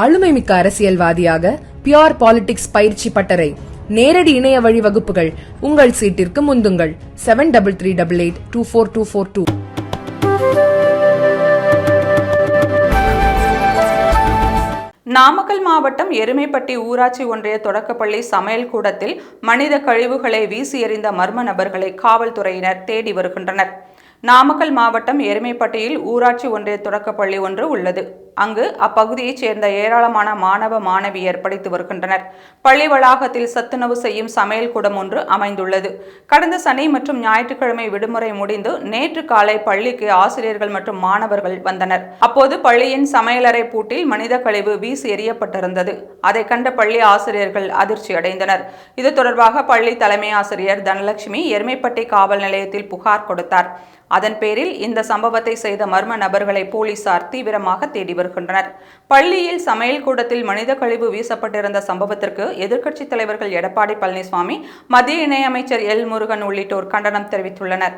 ஆளுமை மிக்க அரசியல்வாதியாக பியோர் பாலிடிக்ஸ் பயிற்சி பட்டறை நேரடி இணைய வழி வகுப்புகள் உங்கள் சீட்டிற்கு முந்துங்கள். Seven double three double eight two four two four two Namakkal மாவட்டம் எருமைப்பட்டி ஊராட்சி ஒன்றிய தொடக்கப்பள்ளி சமையல் கூடத்தில் மனித கழிவுகளை வீசி எறிந்த மர்ம நபர்களை காவல்துறையினர் தேடி வருகின்றனர். நாமக்கல் மாவட்டம் எருமைப்பட்டியில் ஊராட்சி ஒன்றிய தொடக்கப்பள்ளி ஒன்று உள்ளது. அங்கு அப்பகுதியைச் சேர்ந்த ஏராளமான மாணவ மாணவியர் படித்து வருகின்றனர். பள்ளி வளாகத்தில் சத்துணவு செய்யும் சமையல் கூடம் ஒன்று அமைந்துள்ளது. கடந்த சனி மற்றும் ஞாயிற்றுக்கிழமை விடுமுறை முடிந்து நேற்று காலை பள்ளிக்கு ஆசிரியர்கள் மற்றும் மாணவர்கள் வந்தனர். அப்போது பள்ளியின் சமையலறை பூட்டில் மனித கழிவு வீசி எறியப்பட்டிருந்தது. அதை கண்ட பள்ளி ஆசிரியர்கள் அதிர்ச்சி அடைந்தனர். இது தொடர்பாக பள்ளி தலைமை ஆசிரியர் தனலட்சுமி எருமைப்பட்டி காவல் நிலையத்தில் புகார் கொடுத்தார். அதன் பேரில் இந்த சம்பவத்தை செய்த மர்ம நபர்களை போலீசார் தீவிரமாக தேடி வருகின்றனர் பள்ளியில் சமையல் கூடத்தில் மனித கழிவு வீசப்பட்டிருந்த சம்பவத்திற்கு எதிர்க்கட்சித் தலைவர்கள் எடப்பாடி பழனிசாமி மத்திய இணையமைச்சர் எல் முருகன் உள்ளிட்டோர் கண்டனம் தெரிவித்துள்ளனர்.